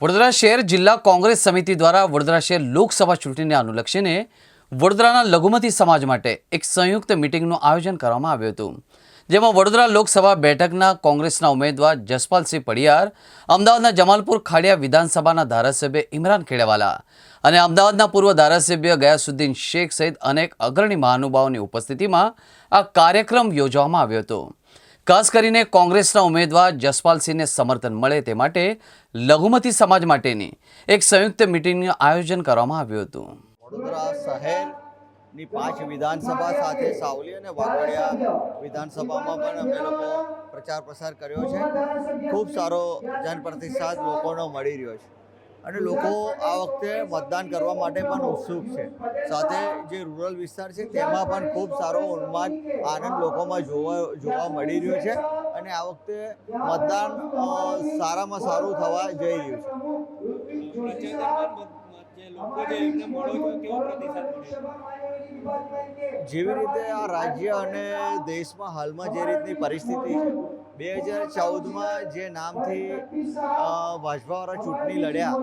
વડોદરા શહેર જિલ્લા કોંગ્રેસ સમિતિ દ્વારા વડોદરા શહેર લોકસભા ચૂંટણીને અનુલક્ષીને વડોદરાના લઘુમતી સમાજ માટે એક સંયુક્ત મિટિંગનું આયોજન કરવામાં આવ્યું હતું. જેમાં વડોદરા લોકસભા બેઠકના કોંગ્રેસના ઉમેદવાર જસપાલસિંહ પડિયાર, અમદાવાદના જમાલપુર ખાડિયા વિધાનસભાના ધારાસભ્ય ઇમરાન ખેડેવાલા અને અમદાવાદના પૂર્વ ધારાસભ્ય ગયાસુદ્દીન શેખ સહિત અનેક અગ્રણી મહાનુભાવોની ઉપસ્થિતિમાં આ કાર્યક્રમ યોજવામાં આવ્યો હતો. ખાસ કરીને કોંગ્રેસના ઉમેદવાર જસપાલસિંહને સમર્થન મળે તે માટે લઘુમતી સમાજ માટેની એક સંયુક્ત મિટિંગનું આયોજન કરવામાં આવ્યું હતું. વડોદરા શહેરની પાંચ વિધાનસભા સાથે સાવલી અને વાઘોડિયા વિધાનસભામાં પણ અમે લોકો પ્રચાર પ્રસાર કર્યો છે. ખૂબ સારો જનપ્રતિસાદ લોકોનો મળી રહ્યો છે. અને લોકો આ વખતે મતદાન કરવા માટે પણ ઉત્સુક છે. સાથે જે રૂરલ વિસ્તાર છે, તેમાં પણ ખૂબ સારો ઉન્માદ, આનંદ લોકોમાં જોવા જોવા મળી રહ્યો છે. અને આ વખતે મતદાન સારામાં સારું થવા જઈ રહ્યું છે. જેવી રીતે આ રાજ્ય અને દેશમાં હાલમાં જે રીતની પરિસ્થિતિ છે, બે હજાર ચૌદમાં જે નામથી ભાજપાવાળા ચૂંટણી લડ્યા,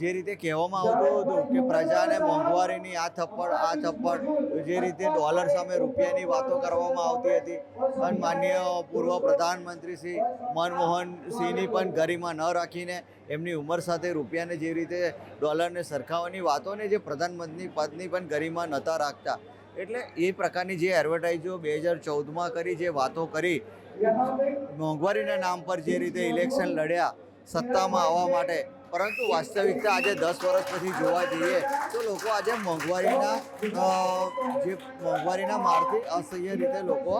જે રીતે કહેવામાં આવતું હતું કે પ્રજાને મોંઘવારીની આ થપ્પડ આ થપ્પડ, જે રીતે ડોલર સામે રૂપિયાની વાતો કરવામાં આવતી હતી. અને માન્ય પૂર્વ પ્રધાનમંત્રી શ્રી મનમોહન સિંહની પણ ગરિમા ન રાખીને એમની ઉંમર સાથે રૂપિયાને જે રીતે ડોલરને સરખાવવાની વાતોને જે પ્રધાનમંત્રી પદની પણ ગરિમા નહોતા રાખતા. એટલે એ પ્રકારની જે એડવર્ટાઇઝો બે હજાર ચૌદમાં કરી જે વાતો કરી, મોંઘવારીના નામ પર જે રીતે ઇલેક્શન લડ્યા, સત્તામાં આવવા માટે પરંતુ વાસ્તવિકતા આજે દસ વર્ષ પછી જોવા જઈએ તો લોકો આજે મોંઘવારીના જે મોંઘવારીના મારથી અસહ્ય રીતે લોકો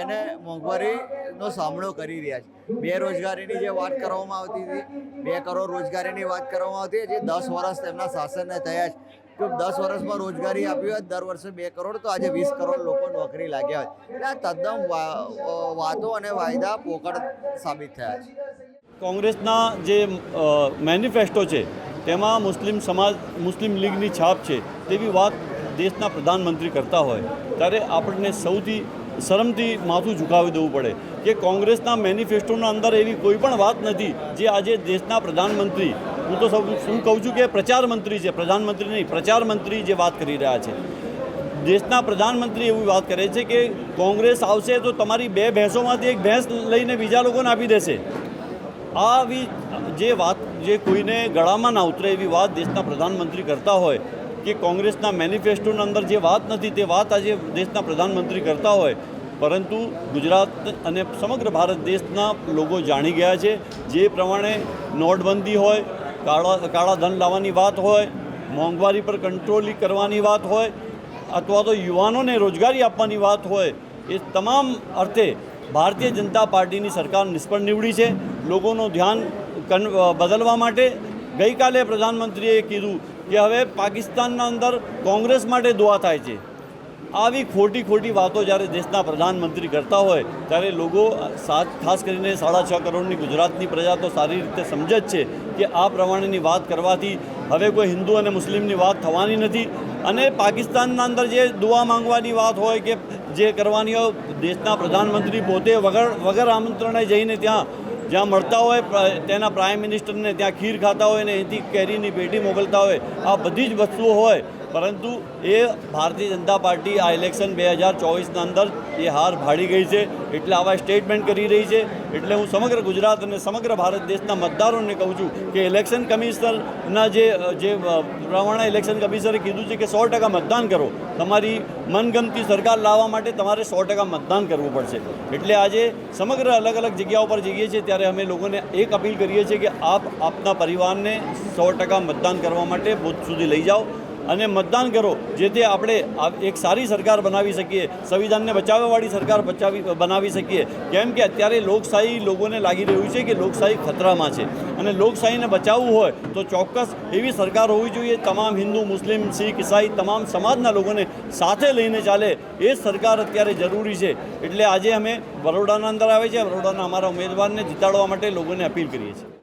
એને મોંઘવારીનો સામનો કરી રહ્યા છે. બેરોજગારીની જે વાત કરવામાં આવતી હતી, બે કરોડ રોજગારીની વાત કરવામાં આવતી હતી, જે દસ વર્ષ તેમના શાસનને થયા છે. જો દસ વર્ષમાં રોજગારી આપી હોય, દર વર્ષે બે કરોડ, તો આજે વીસ કરોડ લોકો નોકરી લાગ્યા હોય. એટલે આ તદ્દન વાતો અને વાયદા પોકળ સાબિત થયા છે. કોંગ્રેસના જે મેનિફેસ્ટો છે, તેમાં મુસ્લિમ સમાજ, મુસ્લિમ લીગની છાપ છે, તેવી વાત દેશના પ્રધાનમંત્રી કરતા હોય, ત્યારે આપણને સૌથી શરમથી માથું ઝુકાવી દેવું પડે કે કોંગ્રેસના મેનિફેસ્ટોના અંદર એવી કોઈ પણ વાત નથી, જે આજે દેશના પ્રધાનમંત્રી, હું તો સૌ શું કહું છું કે પ્રચાર મંત્રી છે, પ્રધાનમંત્રી નહીં પ્રચાર મંત્રી જે વાત કરી રહ્યા છે. દેશના પ્રધાનમંત્રી એવી વાત કરે છે કે કોંગ્રેસ આવશે તો તમારી બે ભેંસોમાંથી એક ભેંસ લઈને બીજા લોકોને આપી દેશે. આવી જે વાત જે કોઈને ગળામાં ના ઉતરે એવી વાત દેશના પ્રધાનમંત્રી કરતા હોય, કે કોંગ્રેસના મેનિફેસ્ટોની અંદર જે વાત નથી, તે વાત આજે દેશના પ્રધાનમંત્રી કરતા હોય. પરંતુ ગુજરાત અને સમગ્ર ભારત દેશના લોકો જાણી ગયા છે. જે પ્રમાણે નોટબંધી હોય, કાળા કાળા ધન લાવવાની વાત હોય, મોંઘવારી પર કંટ્રોલ કરવાની વાત હોય, અથવા તો યુવાનોને રોજગારી આપવાની વાત હોય, એ તમામ અર્થે ભારતીય જનતા પાર્ટીની સરકાર નિષ્ફળ નીવડી છે. લોકોનું ધ્યાન કન- બદલવા માટે ગઈકાલે પ્રધાનમંત્રીએ કીધું કે હવે પાકિસ્તાનના અંદર કોંગ્રેસ માટે દુઆ થાય છે. આવી ખોટી ખોટી વાતો જ્યારે દેશના પ્રધાનમંત્રી કરતા હોય, ત્યારે લોકો ખાસ કરીને સાડા છ કરોડની ગુજરાતની પ્રજા તો સારી રીતે સમજે જ છે કે આ પ્રમાણેની વાત કરવાથી હવે કોઈ હિન્દુ અને મુસ્લિમની વાત થવાની નથી. અને પાકિસ્તાનના અંદર જે દુઆ માંગવાની વાત હોય કે જે કરવાની હોય, દેશના પ્રધાનમંત્રી પોતે વગર વગર આમંત્રણે જઈને ત્યાં જ્યાં મળતા હોય તેના પ્રાઇમ મિનિસ્ટરને ત્યાં ખીર ખાતા હોય ને અહીંથી કેરીની પેટી મોકલતા હોય, આ બધી જ વસ્તુઓ હોય. પરંતુ એ ભારતીય જનતા પાર્ટી આ ઇલેક્શન બે હજાર ચોવીસના અંદર એ હાર ભાડી ગઈ છે, એટલે આવા સ્ટેટમેન્ટ કરી રહી છે. એટલે હું સમગ્ર ગુજરાત અને સમગ્ર ભારત દેશના મતદારોને કહું છું કે ઇલેક્શન કમિશનરના જે જે પ્રમાણે ઇલેક્શન કમિશનરે કીધું છે કે સો ટકા મતદાન કરો. તમારી મનગમતી સરકાર લાવવા માટે તમારે સો ટકા મતદાન કરવું પડશે. એટલે આજે સમગ્ર અલગ અલગ જગ્યાઓ પર જઈએ છીએ ત્યારે અમે લોકોને એક અપીલ કરીએ છીએ કે આપ આપના પરિવારને સો ટકા મતદાન કરવા માટે બુથ સુધી લઈ જાઓ. અને મતદાન કરો જેથી આપણે એક સારી સરકાર બનાવી શકીએ, સંવિધાનને બચાવવાવાળી સરકાર બચાવી, બનાવી શકીએ. કેમ કે અત્યારે લોકશાહી લોકોને લાગી રહ્યું છે કે લોકશાહી ખતરામાં છે. અને લોકશાહીને બચાવવું હોય તો ચોક્કસ એવી સરકાર હોવી જોઈએ, તમામ હિન્દુ, મુસ્લિમ, શીખ, ઈસાઈ, તમામ સમાજના લોકોને સાથે લઈને ચાલે, એ સરકાર અત્યારે જરૂરી છે. એટલે આજે અમે બરોડાના અંદર આવે છે બરોડાના અમારા ઉમેદવારને જીતાડવા માટે લોકોને અપીલ કરીએ છીએ.